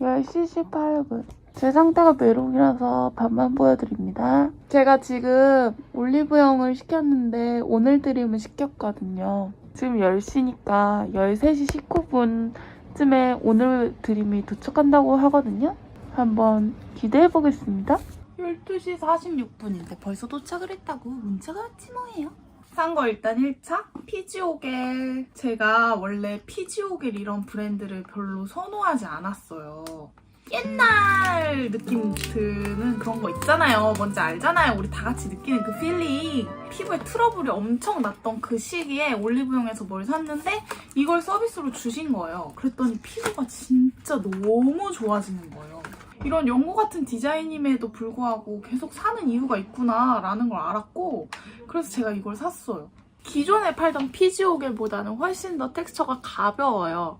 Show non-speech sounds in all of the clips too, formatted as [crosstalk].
10시 18분. 제 상태가 메롱이라서 밥만 보여드립니다. 제가 지금 올리브영을 시켰는데 오늘 드림을 시켰거든요. 지금 10시니까 13시 19분쯤에 오늘 드림이 도착한다고 하거든요. 한번 기대해 보겠습니다. 12시 46분인데 벌써 도착을 했다고 문자가 왔지 뭐예요. 산 거 일단 1차? 피지오겔. 제가 원래 피지오겔 이런 브랜드를 별로 선호하지 않았어요. 옛날 느낌 드는 그런 거 있잖아요. 뭔지 알잖아요. 우리 다 같이 느끼는 그 필링 피부에 트러블이 엄청 났던 그 시기에 올리브영에서 뭘 샀는데 이걸 서비스로 주신 거예요. 그랬더니 피부가 진짜 너무 좋아지는 거예요 이런 연고 같은 디자인임에도 불구하고 계속 사는 이유가 있구나 라는 걸 알았고 그래서 제가 이걸 샀어요. 기존에 팔던 피지오겔보다는 훨씬 더 텍스처가 가벼워요.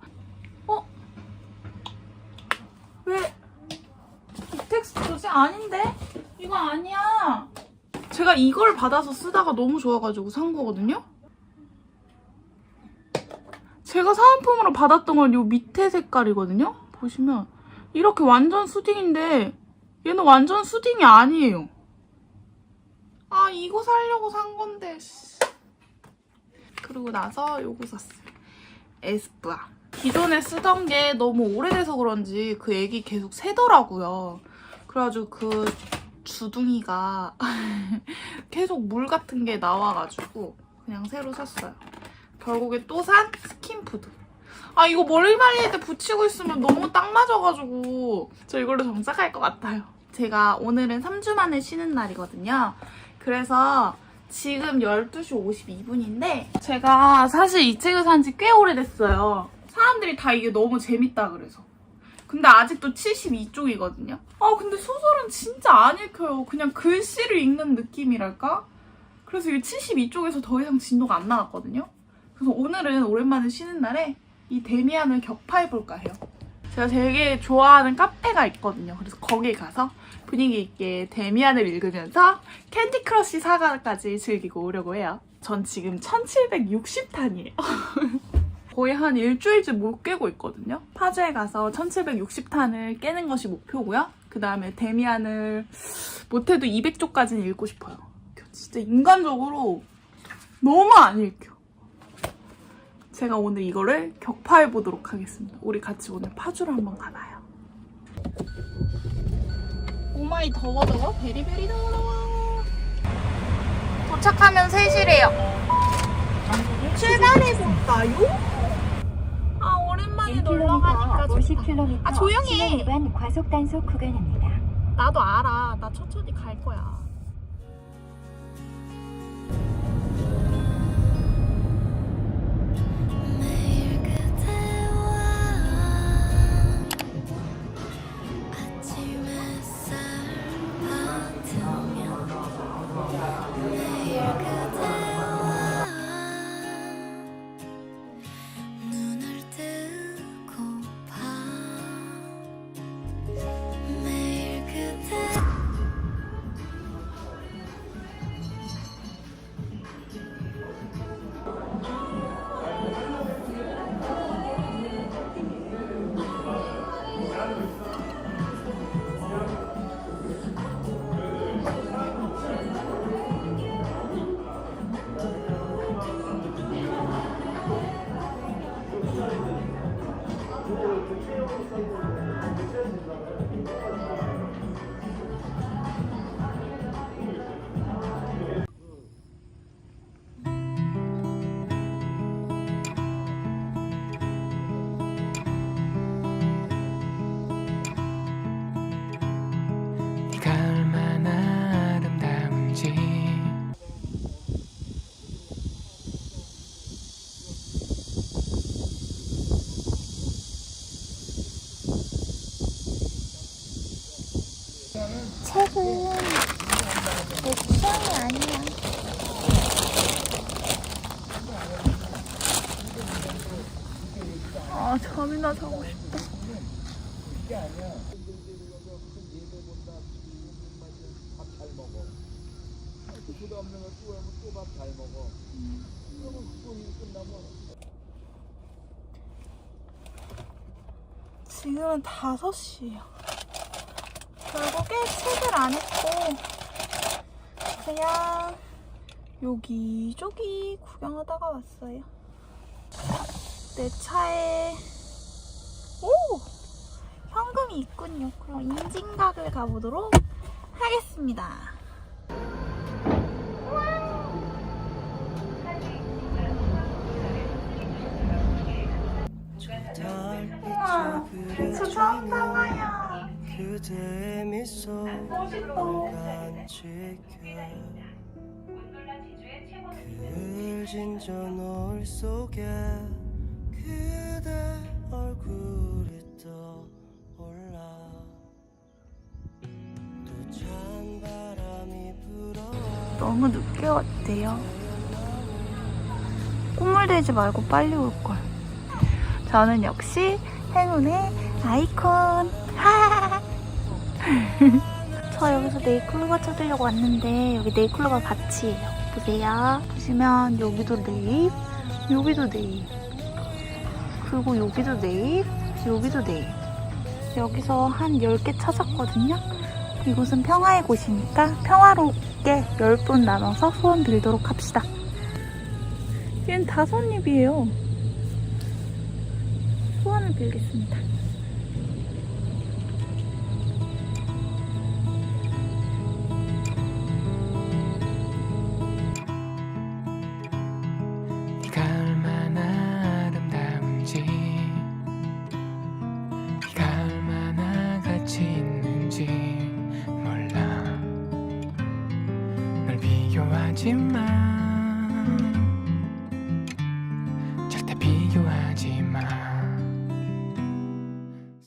어? 왜? 이 텍스처지? 아닌데? 이거 아니야. 제가 이걸 받아서 쓰다가 너무 좋아가지고 산 거거든요? 제가 사은품으로 받았던 건 이 밑에 색깔이거든요? 보시면 이렇게 완전 수딩인데 얘는 완전 수딩이 아니에요. 아 이거 사려고 산 건데. 씨. 그러고 나서 요거 샀어요. 에스쁘아. 기존에 쓰던 게 너무 오래돼서 그런지 그 액이 계속 새더라고요. 그래가지고 그 주둥이가 [laughs] 계속 물 같은 게 나와가지고 그냥 새로 샀어요. 결국에 또 산 스킨푸드. 아 이거 머리 말릴 때 붙이고 있으면 너무 딱 맞아가지고 저 이걸로 정착할 것 같아요. 제가 오늘은 3주 만에 쉬는 날이거든요. 그래서 지금 12시 52분인데 제가 사실 이 책을 산 지 꽤 오래됐어요. 사람들이 다 이게 너무 재밌다 그래서. 근데 아직도 72쪽이거든요. 아 근데 소설은 진짜 안 읽혀요. 그냥 글씨를 읽는 느낌이랄까? 그래서 이게 72쪽에서 더 이상 진도가 안 나왔거든요. 그래서 오늘은 오랜만에 쉬는 날에 이 데미안을 격파해볼까 해요. 제가 되게 좋아하는 카페가 있거든요. 그래서 거기 가서 분위기 있게 데미안을 읽으면서 캔디 크러쉬 사과까지 즐기고 오려고 해요. 전 지금 1760탄이에요. [laughs] 거의 한 일주일째 못 깨고 있거든요. 파주에 가서 1760탄을 깨는 것이 목표고요. 그 다음에 데미안을 못해도 200쪽까지는 읽고 싶어요. 진짜 인간적으로 너무 안 읽혀. 제가 오늘 이거를 격파해 보도록 하겠습니다. 우리 같이 오늘 파주를 한번 가봐요. 오마이 더워 더워 베리베리 더워 더워. 도착하면 3시래요. 출발해 볼까요? 아 오랜만에 놀러 가니까 50km 좋다. 아 조용히 해. 위반 과속 단속 구간입니다. 나도 알아. 나 천천히 갈 거야. 책은 내 취향이 아니야. 아 잠이나 자고 싶다. 지금은 5시예요. 결국에 책을 안 읽고 그냥 여기저기 구경하다가 왔어요. 내 차에 오! 현금이 있군요. 그럼 인증각을 가보도록 하겠습니다. 우와, 저 처음 봐봐요. 그대의 미소를 간직해 그 진저 노을 속에 그대 얼굴이 떠올라 또 찬 바람이 불어와 너무 늦게 왔대요. 꼬물대지 말고 빨리 올 걸. 저는 역시 행운의 아이콘. [laughs] [laughs] 저 여기서 네이클로바 찾으려고 왔는데 여기 네이클로바 밭이에요. 보세요. 보시면 여기도 네잎, 여기도 네잎, 그리고 여기도 네잎, 여기도 네잎. 여기서 한 10개 찾았거든요. 이곳은 평화의 곳이니까 평화롭게 10분 나눠서 소원 빌도록 합시다. 얘는 다섯 입이에요. 소원을 빌겠습니다. 비교